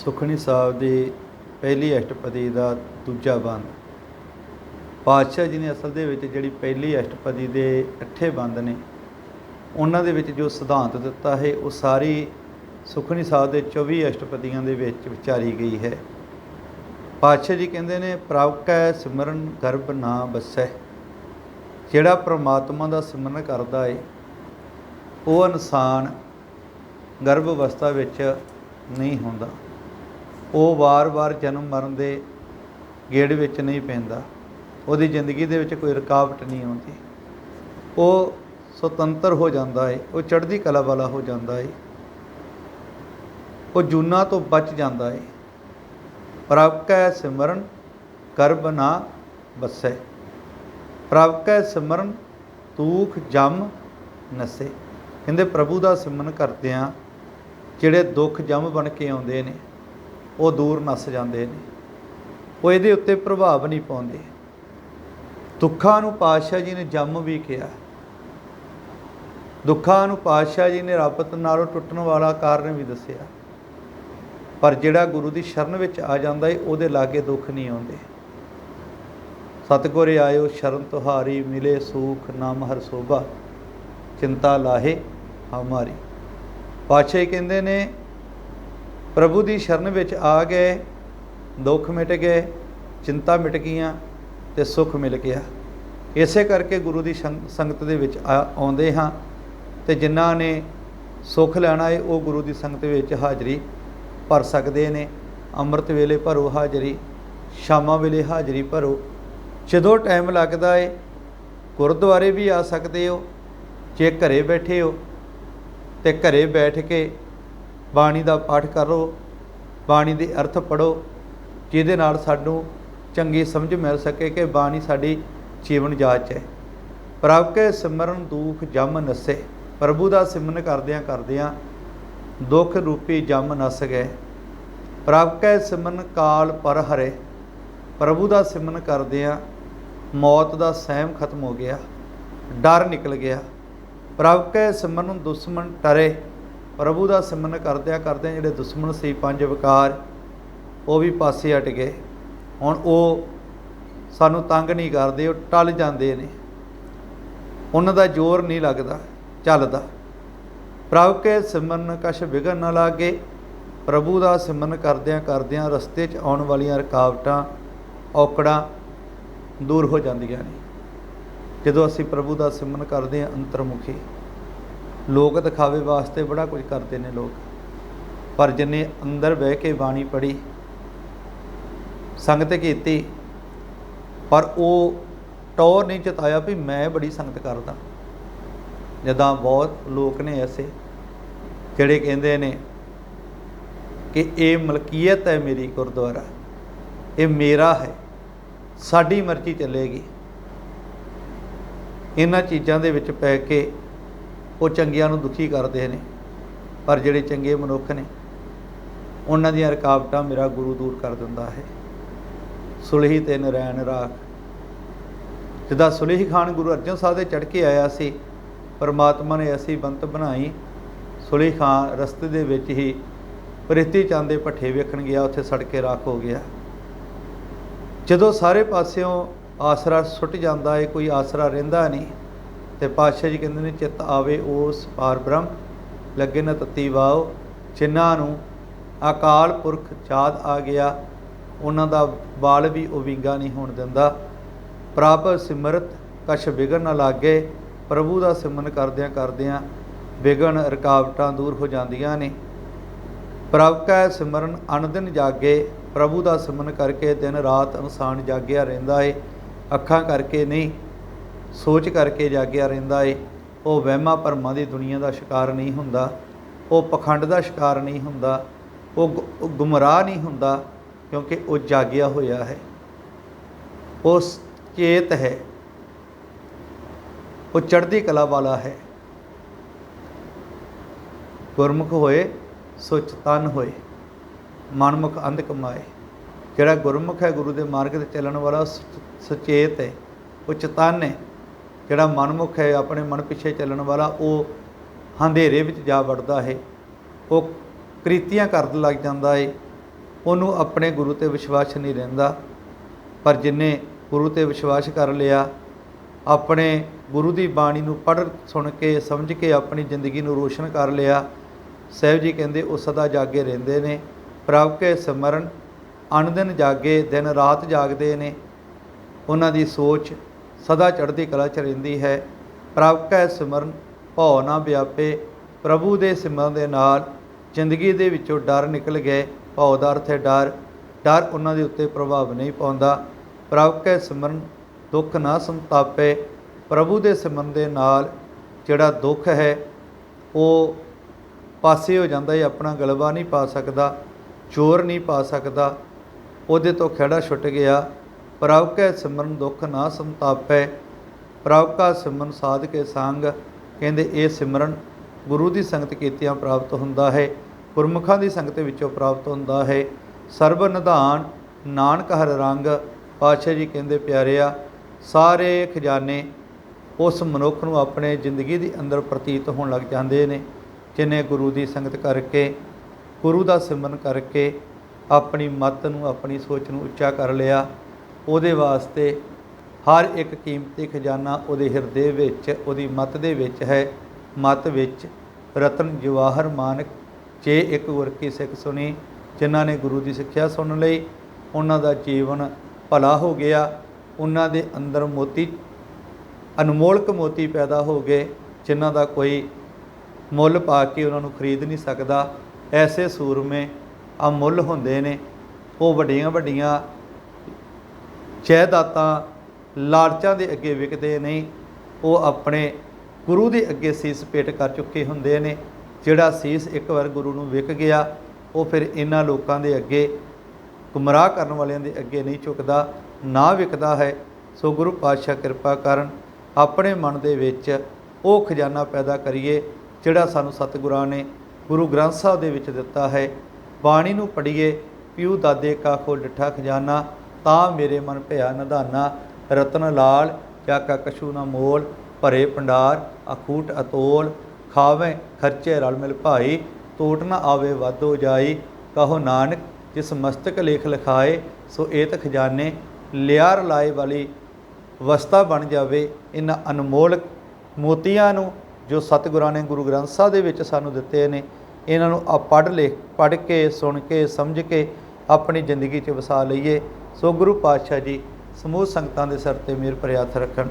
ਸੁਖਣੀ ਸਾਹਿਬ ਦੀ ਪਹਿਲੀ ਅਸ਼ਟਪਦੀ ਦਾ ਦੂਜਾ ਬੰਦ। ਪਾਤਸ਼ਾਹ ਜੀ ਨੇ ਅਸਲ ਦੇ ਵਿੱਚ ਜਿਹੜੀ ਪਹਿਲੀ ਅਸ਼ਟਪਦੀ ਦੇ ਇਕੱਠੇ ਬੰਦ ਨੇ, ਉਹਨਾਂ ਦੇ ਵਿੱਚ ਜੋ ਸਿਧਾਂਤ ਦਿੱਤਾ ਹੈ, ਉਹ ਸਾਰੀ ਸੁਖਣੀ ਸਾਹਿਬ ਦੇ 24 ਅਸ਼ਟਪਦੀਆਂ ਦੇ ਵਿੱਚ ਵਿਚਾਰੀ ਗਈ ਹੈ। ਪਾਤਸ਼ਾਹ ਜੀ ਕਹਿੰਦੇ ਨੇ ਪ੍ਰਭ ਕੈ ਸਿਮਰਨ ਗਰਭ ਨਾ ਬਸੈ। ਜਿਹੜਾ ਪ੍ਰਮਾਤਮਾ ਦਾ ਸਿਮਰਨ ਕਰਦਾ ਏ, ਉਹ ਇਨਸਾਨ ਗਰਭ ਅਵਸਥਾ ਵਿੱਚ ਨਹੀਂ ਹੁੰਦਾ। ਉਹ ਵਾਰ-ਵਾਰ ਜਨਮ ਮਰਨ ਦੇ ਗੇੜ ਵਿੱਚ ਨਹੀਂ ਪੈਂਦਾ। ਉਹਦੀ ਜ਼ਿੰਦਗੀ ਦੇ ਵਿੱਚ ਕੋਈ ਰੁਕਾਵਟ ਨਹੀਂ ਆਉਂਦੀ। ਉਹ ਸੁਤੰਤਰ ਹੋ ਜਾਂਦਾ ਹੈ ਉਹ ਚੜ੍ਹਦੀ ਕਲਾ ਵਾਲਾ ਹੋ ਜਾਂਦਾ ਹੈ ਉਹ ਜੂਨਾ ਤੋਂ ਬਚ ਜਾਂਦਾ ਹੈ ਪ੍ਰਭ ਕੈ ਸਿਮਰਨ ਕਰਬ ਨਾ ਬਸੈ। ਪ੍ਰਭ ਕੈ ਸਿਮਰਨ, ਤੂਖ ਜਮ ਨਸੇ। ਕਹਿੰਦੇ ਪ੍ਰਭੂ ਦਾ ਸਿਮਰਨ ਕਰਦਿਆਂ ਜਿਹੜੇ ਦੁੱਖ ਜਮ ਬਣ ਕੇ ਆਉਂਦੇ ਨੇ ਉਹ ਦੂਰ ਨਸ ਜਾਂਦੇ ਨੇ। ਉਹ ਇਹਦੇ ਉੱਤੇ ਪ੍ਰਭਾਵ ਨਹੀਂ ਪਾਉਂਦੇ। ਦੁੱਖਾਂ ਨੂੰ ਪਾਤਸ਼ਾਹ ਜੀ ਨੇ ਜੰਮ ਵੀ ਕਿਹਾ। ਦੁੱਖਾਂ ਨੂੰ ਪਾਤਸ਼ਾਹ ਜੀ ਨੇ ਰੱਬ ਨਾਲੋਂ ਟੁੱਟਣ ਵਾਲਾ ਕਾਰਨ ਵੀ ਦੱਸਿਆ। ਪਰ ਜਿਹੜਾ ਗੁਰੂ ਦੀ ਸ਼ਰਨ ਵਿੱਚ ਆ ਜਾਂਦਾ ਏ, ਉਹਦੇ ਲਾਗੇ ਦੁੱਖ ਨਹੀਂ ਆਉਂਦੇ। ਸਤਿਗੁਰੇ ਆਇਓ, ਸ਼ਰਨ ਤੁਹਾਰੀ, ਮਿਲੇ ਸੂਖ, ਨਾਮ ਹਰ ਸੋਭਾ, ਚਿੰਤਾ ਲਾਹੇ, ਹਮਾਰੀ। ਪਾਤਸ਼ਾਹ ਕਹਿੰਦੇ ਨੇ ਪ੍ਰਭੂ ਦੀ ਸ਼ਰਨ ਵਿੱਚ ਆ ਗਏ, ਦੁੱਖ ਮਿਟ ਗਏ, ਚਿੰਤਾ ਮਿਟ ਗਈਆਂ ਤੇ ਸੁੱਖ ਮਿਲ ਗਿਆ। ਇਸੇ ਕਰਕੇ ਗੁਰੂ ਦੀ ਸੰਗਤ ਦੇ ਵਿੱਚ ਆਉਂਦੇ ਹਾਂ ਤੇ ਜਿਨ੍ਹਾਂ ਨੇ ਸੁੱਖ ਲੈਣਾ ਹੈ ਉਹ ਗੁਰੂ ਦੀ ਸੰਗਤ ਵਿੱਚ ਹਾਜ਼ਰੀ ਭਰ ਸਕਦੇ ਨੇ। ਅੰਮ੍ਰਿਤ ਵੇਲੇ ਭਰੋ ਹਾਜ਼ਰੀ, ਸ਼ਾਮਾਂ ਵੇਲੇ ਹਾਜ਼ਰੀ ਭਰੋ। ਜਦੋਂ ਟਾਈਮ ਲੱਗਦਾ ਏ, ਗੁਰਦੁਆਰੇ ਵੀ ਆ ਸਕਦੇ ਹੋ, ਜੇ ਘਰੇ ਬੈਠੇ ਹੋ ਤੇ ਘਰੇ ਬੈਠ ਕੇ ਬਾਣੀ ਦਾ ਪਾਠ ਕਰੋ, ਬਾਣੀ ਦੇ ਅਰਥ ਪੜੋ ਜਿਹਦੇ ਨਾਲ ਸਾਨੂੰ ਚੰਗੀ ਸਮਝ ਮਿਲ ਸਕੇ ਕਿ ਬਾਣੀ ਸਾਡੀ ਜੀਵਨ ਜਾਚ ਹੈ। ਪ੍ਰਭ ਕੇ ਸਿਮਰਨ ਦੁਖ ਜਮ ਨਸੇ, ਪ੍ਰਭੂ ਦਾ ਸਿਮਰਨ ਕਰਦਿਆਂ ਕਰਦਿਆਂ ਦੁੱਖ ਰੂਪੀ ਜਮ ਨਸ ਗਏ। ਪ੍ਰਭ ਕੈ ਸਿਮਰਨ ਕਾਲ ਪਰ ਹਰੇ, ਪ੍ਰਭੂ ਦਾ ਸਿਮਰਨ ਕਰਦਿਆਂ ਮੌਤ ਦਾ ਸਹਿਮ ਖਤਮ ਹੋ ਗਿਆ, ਡਰ ਨਿਕਲ ਗਿਆ। ਪ੍ਰਭ ਕੈ ਸਿਮਰਨ ਦੁਸ਼ਮਣ ਟਰੇ ਪ੍ਰਭੂ ਦਾ ਸਿਮਰਨ ਕਰਦਿਆਂ ਕਰਦਿਆਂ ਜਿਹੜੇ ਦੁਸ਼ਮਣ ਸੀ, ਪੰਜ ਵਿਕਾਰ, ਉਹ ਵੀ ਪਾਸੇ ਹਟ ਗਏ। ਹੁਣ ਉਹ ਸਾਨੂੰ ਤੰਗ ਨਹੀਂ ਕਰਦੇ, ਉਹ ਟਲ ਜਾਂਦੇ ਨੇ। ਉਹਨਾਂ ਦਾ ਜ਼ੋਰ ਨਹੀਂ ਲੱਗਦਾ, ਚੱਲਦਾ। ਪ੍ਰਭ ਕੇ ਸਿਮਰਨ ਕਛ ਵਿਗਨ ਨਾ ਲਾਗੇ। ਪ੍ਰਭੂ ਦਾ ਸਿਮਰਨ ਕਰਦਿਆਂ ਕਰਦਿਆਂ ਰਸਤੇ 'ਚ ਆਉਣ ਵਾਲੀਆਂ ਰੁਕਾਵਟਾਂ, ਔਕੜਾਂ ਦੂਰ ਹੋ ਜਾਂਦੀਆਂ ਨੇ। ਜਦੋਂ ਅਸੀਂ ਪ੍ਰਭੂ ਦਾ ਸਿਮਰਨ ਕਰਦੇ ਹਾਂ, ਅੰਤਰਮੁਖੀ ਲੋਕ ਦਿਖਾਵੇ ਵਾਸਤੇ ਬੜਾ ਕੁਝ ਕਰਦੇ ਨੇ ਲੋਕ। ਪਰ ਜਿਨੇ ਅੰਦਰ ਬਹਿ ਕੇ ਬਾਣੀ ਪੜ੍ਹੀ, ਸੰਗਤ ਕੀਤੀ, ਪਰ ਉਹ ਟੌਰ ਨਹੀਂ ਚਤਾਇਆ ਵੀ ਮੈਂ ਬੜੀ ਸੰਗਤ ਕਰਦਾ। ਜਦਾਂ ਬਹੁਤ ਲੋਕ ਨੇ ਐਸੇ, ਜਿਹੜੇ ਕਹਿੰਦੇ ਨੇ ਕਿ ਇਹ ਮਲਕੀਅਤ ਹੈ ਮੇਰੀ ਗੁਰਦੁਆਰਾ, ਇਹ ਮੇਰਾ ਹੈ, ਸਾਡੀ ਮਰਜ਼ੀ ਚੱਲੇਗੀ। ਇਹਨਾਂ ਚੀਜ਼ਾਂ ਦੇ ਵਿੱਚ ਪੈ ਕੇ ਉਹ ਚੰਗਿਆਂ ਨੂੰ ਦੁਖੀ ਕਰਦੇ ਨੇ, ਪਰ ਜਿਹੜੇ ਚੰਗੇ ਮਨੁੱਖ ਨੇ, ਉਹਨਾਂ ਦੀਆਂ ਰੁਕਾਵਟਾਂ ਮੇਰਾ ਗੁਰੂ ਦੂਰ ਕਰ ਦਿੰਦਾ ਹੈ। ਸੁਲਹੀ ਤੇ ਨਰੈਣ ਰਾਖ। ਜਿੱਦਾਂ ਸੁਲਹੀ ਖਾਨ ਗੁਰੂ ਅਰਜਨ ਸਾਹਿਬ ਦੇ ਚੜ ਕੇ ਆਇਆ ਸੀ, ਪਰਮਾਤਮਾ ਨੇ ਐਸੀ ਬੰਤ ਬਣਾਈ, ਸੁਲਹੀ ਖਾਨ ਰਸਤੇ ਦੇ ਵਿੱਚ ਹੀ ਪ੍ਰਿਥੀ ਚੰਦ ਦੇ ਭੱਠੇ ਵੇਖਣ ਗਿਆ, ਉੱਥੇ ਸੜ ਕੇ ਰਾਖ ਹੋ ਗਿਆ। ਜਦੋਂ ਸਾਰੇ ਪਾਸਿਓਂ ਆਸਰਾ ਸੁੱਟ ਜਾਂਦਾ ਹੈ ਕੋਈ ਆਸਰਾ ਰਹਿੰਦਾ ਨਹੀਂ। ਤੇ ਪਾਤਸ਼ਾਹ ਜੀ ਕਹਿੰਦੇ ਨੇ, ਚਿੱਤ ਆਵੇ ਉਸ ਪਾਰ ਬ੍ਰਹਮ, ਲੱਗੇ ਨਾ ਤਤੀ ਵਾਓ ਜਿਨ੍ਹਾਂ ਨੂੰ ਅਕਾਲ ਪੁਰਖ ਯਾਦ ਆ ਗਿਆ, ਉਹਨਾਂ ਦਾ ਬਾਲ ਵੀ ਉਹ ਨਹੀਂ ਹੋਣ ਦਿੰਦਾ। ਪ੍ਰਭ ਸਿਮਰਤ ਕਛ ਵਿਗਨ ਨਾ ਲਾਗੇ, ਪ੍ਰਭੂ ਦਾ ਸਿਮਰਨ ਕਰਦਿਆਂ ਕਰਦਿਆਂ ਵਿਗਨ ਰੁਕਾਵਟਾਂ ਦੂਰ ਹੋ ਜਾਂਦੀਆਂ ਨੇ। ਪ੍ਰਭ ਕੈ ਸਿਮਰਨ ਅਨਦਿਨ ਜਾਗੇ, ਪ੍ਰਭੂ ਦਾ ਸਿਮਰਨ ਕਰਕੇ ਦਿਨ ਰਾਤ ਇਨਸਾਨ ਜਾਗਿਆ ਰਹਿੰਦਾ ਏ, ਅੱਖਾਂ ਕਰਕੇ ਨਹੀਂ ਸੋਚ ਕਰਕੇ ਜਾਗਿਆ ਰਹਿੰਦਾ ਏ। ਉਹ ਵਹਿਮਾਂ ਭਰਮਾਂ ਦੀ ਦੁਨੀਆ ਦਾ ਸ਼ਿਕਾਰ ਨਹੀਂ ਹੁੰਦਾ। ਉਹ ਪਖੰਡ ਦਾ ਸ਼ਿਕਾਰ ਨਹੀਂ ਹੁੰਦਾ। ਉਹ ਗੁ- ਉਹ ਗੁੰਮਰਾਹ ਨਹੀਂ ਹੁੰਦਾ, ਕਿਉਂਕਿ ਉਹ ਜਾਗਿਆ ਹੋਇਆ ਹੈ। ਉਹ ਸ- ਚੇਤ ਹੈ। ਉਹ ਚੜ੍ਹਦੀ ਕਲਾ ਵਾਲਾ ਹੈ। ਗੁਰਮੁਖ ਹੋਏ ਸੁਚ ਤਨ ਹੋਏ। ਮਨਮੁਖ ਅੰਧ ਕਮਾਏ। ਜਿਹੜਾ ਗੁਰਮੁਖ ਹੈ, ਗੁਰੂ ਦੇ ਮਾਰਗ ਤੇ ਚੱਲਣ ਵਾਲਾ ਸੁਚ- ਸੁਚੇਤ ਹੈ। ਉਹ ਚਤਨ ਹੈ। ਜਿਹੜਾ ਮਨਮੁਖ ਹੈ, ਆਪਣੇ ਮਨ ਪਿੱਛੇ ਚੱਲਣ ਵਾਲਾ, ਉਹ ਹੰਧੇਰੇ ਵਿੱਚ ਜਾ ਵੜਦਾ ਹੈ। ਉਹ ਕ੍ਰਿਤੀਆਂ ਕਰਨ ਲੱਗ ਜਾਂਦਾ ਹੈ। ਉਹਨੂੰ ਆਪਣੇ ਗੁਰੂ ਤੇ ਵਿਸ਼ਵਾਸ ਨਹੀਂ ਰਹਿੰਦਾ। ਪਰ ਜਿਨੇ ਗੁਰੂ ਤੇ ਵਿਸ਼ਵਾਸ ਕਰ ਲਿਆ, ਆਪਣੇ ਗੁਰੂ ਦੀ ਬਾਣੀ ਨੂੰ ਪੜ੍ਹ, ਸੁਣ ਕੇ, ਸਮਝ ਕੇ, ਆਪਣੀ ਜ਼ਿੰਦਗੀ ਨੂੰ ਰੋਸ਼ਨ ਕਰ ਲਿਆ, ਸਾਹਿਬ ਜੀ ਕਹਿੰਦੇ, ਉਹ ਸਦਾ ਜਾਗੇ ਰਹਿੰਦੇ ਨੇ। ਪ੍ਰਭ ਕੇ ਸਿਮਰਨ ਅਨ ਜਾਗੇ, ਦਿਨ ਰਾਤ ਜਾਗਦੇ ਨੇ। ਉਹਨਾਂ ਦੀ ਸੋਚ ਸਦਾ ਚੜ੍ਹਦੀ ਕਲਾ ਚ ਰਹਿੰਦੀ ਹੈ। ਪ੍ਰਭ ਕੈ ਸਿਮਰਨ, ਭਉ ਨਾ ਵਿਆਪੇ। ਪ੍ਰਭੂ ਦੇ ਸਿਮਰਨ ਦੇ ਨਾਲ ਜ਼ਿੰਦਗੀ ਦੇ ਵਿੱਚੋਂ ਡਰ ਨਿਕਲ ਗਏ। ਭਉ ਦਾ ਅਰਥ ਹੈ ਡਰ। ਡਰ ਉਹਨਾਂ ਦੇ ਉੱਤੇ ਪ੍ਰਭਾਵ ਨਹੀਂ ਪਾਉਂਦਾ। ਪ੍ਰਭ ਕੈ ਸਿਮਰਨ, ਦੁੱਖ ਨਾ ਸੰਤਾਪੇ। ਪ੍ਰਭੂ ਦੇ ਸਿਮਰਨ ਦੇ ਨਾਲ ਜਿਹੜਾ ਦੁੱਖ ਹੈ, ਉਹ ਪਾਸੇ ਹੋ ਜਾਂਦਾ ਹੈ, ਆਪਣਾ ਗਲਵਾ ਨਹੀਂ ਪਾ ਸਕਦਾ ਚੋਰ ਨਹੀਂ ਪਾ ਸਕਦਾ। ਉਹਦੇ ਤੋਂ ਖਿਹੜਾ ਛੁੱਟ ਗਿਆ। ਪ੍ਰਭ ਕੈ ਸਿਮਰਨ ਦੁੱਖ ਨਾ ਸੰਤਾਪੈ ਪ੍ਰਭ ਕਾ ਸਿਮਰਨ ਸਾਧ ਕੇ ਸੰਗ, ਕਹਿੰਦੇ ਇਹ ਸਿਮਰਨ ਗੁਰੂ ਦੀ ਸੰਗਤ ਕੀਤਿਆਂ ਪ੍ਰਾਪਤ ਹੁੰਦਾ ਹੈ, ਗੁਰਮੁਖਾਂ ਦੀ ਸੰਗਤ ਵਿੱਚੋਂ ਪ੍ਰਾਪਤ ਹੁੰਦਾ ਹੈ। ਸਰਬ ਨਿਧਾਨ ਨਾਨਕ ਹਰ ਰੰਗ, ਪਾਤਸ਼ਾਹ ਜੀ ਕਹਿੰਦੇ ਪਿਆਰਿਆ ਸਾਰੇ ਖਜ਼ਾਨੇ ਉਸ ਮਨੁੱਖ ਨੂੰ ਆਪਣੇ ਜ਼ਿੰਦਗੀ ਦੇ ਅੰਦਰ ਪ੍ਰਤੀਤ ਹੋਣ ਲੱਗ ਜਾਂਦੇ ਨੇ, ਜਿਨੇ ਗੁਰੂ ਦੀ ਸੰਗਤ ਕਰਕੇ, ਗੁਰੂ ਦਾ ਸਿਮਰਨ ਕਰਕੇ ਆਪਣੀ ਮਤ ਨੂੰ, ਆਪਣੀ ਸੋਚ ਨੂੰ ਉੱਚਾ ਕਰ ਲਿਆ। ਉਹਦੇ ਵਾਸਤੇ ਹਰ ਇੱਕ ਕੀਮਤੀ ਖਜ਼ਾਨਾ ਉਹਦੇ ਹਿਰਦੇ ਵਿੱਚ, ਉਹਦੀ ਮਤ ਦੇ ਵਿੱਚ ਹੈ। ਮਤ ਵਿੱਚ ਰਤਨ ਜਵਾਹਰ ਮਾਨਕ, ਜੇ ਇੱਕ ਗੁਰ ਕੀ ਸਿੱਖ ਸੁਣੀ, ਜਿਨ੍ਹਾਂ ਨੇ ਗੁਰੂ ਦੀ ਸਿੱਖਿਆ ਸੁਣ ਲਈ, ਉਹਨਾਂ ਦਾ ਜੀਵਨ ਭਲਾ ਹੋ ਗਿਆ। ਉਹਨਾਂ ਦੇ ਅੰਦਰ ਮੋਤੀ, ਅਨਮੋਲਕ ਮੋਤੀ ਪੈਦਾ ਹੋ ਗਏ, ਜਿਨ੍ਹਾਂ ਦਾ ਕੋਈ ਮੁੱਲ ਪਾ ਕੇ ਉਹਨਾਂ ਨੂੰ ਖਰੀਦ ਨਹੀਂ ਸਕਦਾ। ਐਸੇ ਸੂਰਮੇ ਅਮੁੱਲ ਹੁੰਦੇ ਨੇ। ਉਹ ਵੱਡੀਆਂ ਵੱਡੀਆਂ ਜਾਇਦਾਦਾਂ ਲਾਲਚਾਂ ਦੇ ਅੱਗੇ ਵਿਕਦੇ ਨਹੀਂ ਉਹ ਆਪਣੇ ਗੁਰੂ ਦੇ ਅੱਗੇ ਸੀਸ ਪੇਟ ਕਰ ਚੁੱਕੇ ਹੁੰਦੇ ਨੇ। ਜਿਹੜਾ ਸੀਸ ਇੱਕ ਵਾਰ ਗੁਰੂ ਨੂੰ ਵਿਕ ਗਿਆ, ਉਹ ਫਿਰ ਇਹਨਾਂ ਲੋਕਾਂ ਦੇ ਅੱਗੇ, ਗੁੰਮਰਾਹ ਕਰਨ ਵਾਲਿਆਂ ਦੇ ਅੱਗੇ ਨਹੀਂ ਝੁਕਦਾ, ਨਾ ਵਿਕਦਾ ਹੈ। ਸੋ ਗੁਰੂ ਪਾਤਸ਼ਾਹ ਕਿਰਪਾ ਕਰਨ ਆਪਣੇ ਮਨ ਦੇ ਵਿੱਚ ਉਹ ਖਜ਼ਾਨਾ ਪੈਦਾ ਕਰੀਏ, ਜਿਹੜਾ ਸਾਨੂੰ ਸਤਿਗੁਰਾਂ ਨੇ ਗੁਰੂ ਗ੍ਰੰਥ ਸਾਹਿਬ ਦੇ ਵਿੱਚ ਦਿੱਤਾ ਹੈ। ਬਾਣੀ ਨੂੰ ਪੜ੍ਹੀਏ, ਪਿਉ ਦਾਦੇ ਕਾ ਖੋ ਡਿਠਾ ਖਜ਼ਾਨਾ ਤਾਂ ਮੇਰੇ ਮਨ ਭਿਆ ਨਿਧਾਨਾ, ਰਤਨ ਲਾਲ ਜਾ ਕਾ ਕਛੂ ਨਾ ਮੋਲ, ਭਰੇ ਭੰਡਾਰ, ਅਖੂਟ ਅਤੋਲ, ਖਾਵੇਂ ਖਰਚੇ ਰਲ ਮਿਲ ਭਾਈ ਟੋਟ ਨਾ ਆਵੇ ਵਾਧੋ ਜਾਈ, ਕਹੋ ਨਾਨਕ, ਜਿਸ ਮਸਤਕ ਲੇਖ ਲਿਖਾਏ, ਸੋ ਏਤ ਖਜ਼ਾਨੇ ਲਿਆਰ ਲਾਏ ਵਾਲੀ ਵਸਤਾ ਬਣ ਜਾਵੇ ਇਹਨਾਂ ਅਨਮੋਲ ਮੋਤੀਆਂ ਨੂੰ, ਜੋ ਸਤਿਗੁਰਾਂ ਨੇ ਗੁਰੂ ਗ੍ਰੰਥ ਸਾਹਿਬ ਦੇ ਵਿੱਚ ਸਾਨੂੰ ਦਿੱਤੇ ਨੇ ਇਹਨਾਂ ਨੂੰ ਆ ਪੜ੍ਹ ਲੈ ਪੜ੍ਹ ਕੇ, ਸੁਣ ਕੇ, ਸਮਝ ਕੇ, ਆਪਣੀ ਜ਼ਿੰਦਗੀ 'ਚ ਵਸਾ ਲਈਏ। ਸੋ ਗੁਰੂ ਪਾਤਸ਼ਾਹ ਜੀ ਸਮੂਹ ਸੰਗਤਾਂ ਦੇ ਸਿਰ ਤੇ ਮੇਰ ਭਰਿਆ ਹੱਥ ਰੱਖਣ।